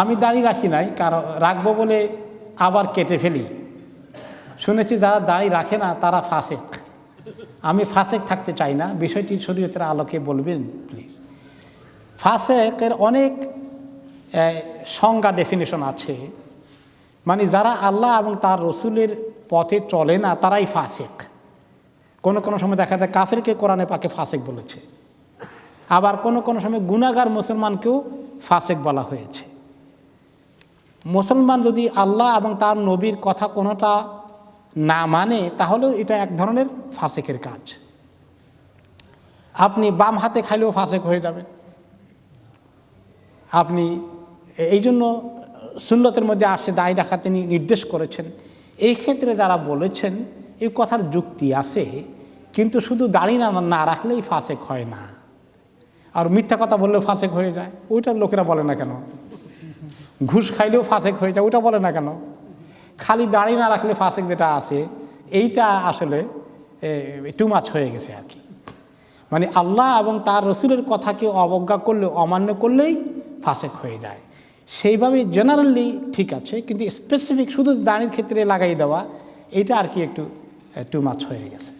আমি দাড়ি রাখি নাই, কারণ রাখব বলে আবার কেটে ফেলি। শুনেছি যারা দাড়ি রাখে না, তারা ফাসেক। আমি ফাসেক থাকতে চাই না, বিষয়টি শরীয়তের আলোকে বলবেন প্লিজ ফাসেকের অনেক সংজ্ঞা ডেফিনেশন আছে। মানে যারা আল্লাহ এবং তার রসুলের পথে চলে না, তারাই ফাসেক। কোনো কোনো সময় দেখা যায় কাফেরকে কোরআনে পাকে ফাসেক বলেছে। আবার কোনো কোনো সময় গুণাগার মুসলমানকেও ফাসেক বলা হয়েছে। মুসলমান যদি আল্লাহ এবং তার নবীর কথা কোনোটা না মানে তাহলেও এটা এক ধরনের ফাঁসেকের কাজ। আপনি বাম হাতে খাইলেও ফাঁসেক হয়ে যাবেন আপনি এই জন্য সুন্নতের মধ্যে আসে দায় রাখা তিনি নির্দেশ করেছেন। এই ক্ষেত্রে যারা বলেছেন, এই কথার যুক্তি আছে, কিন্তু শুধু দাড়ি না না রাখলেই ফাঁসেক হয় না। আর মিথ্যা কথা বললেও ফাঁসেক হয়ে যায়। ওইটা লোকেরা বলে না কেন? ঘুষ খাইলেও ফাসেক হয়ে যায়, ওটা বলে না কেন? খালি দাড়ি না রাখলে ফাঁসেক যেটা আছে, এইটা আসলে টু মাছ হয়ে গেছে আর কি। মানে আল্লাহ এবং তার রসুলের কথাকে অবজ্ঞা করলে, অমান্য করলেই ফাঁসেক হয়ে যায়। সেইভাবে জেনারেলি ঠিক আছে, কিন্তু স্পেসিফিক শুধু দাঁড়ির ক্ষেত্রে লাগাই দেওয়া, এইটা আর কি একটু টু মাছ হয়ে গেছে।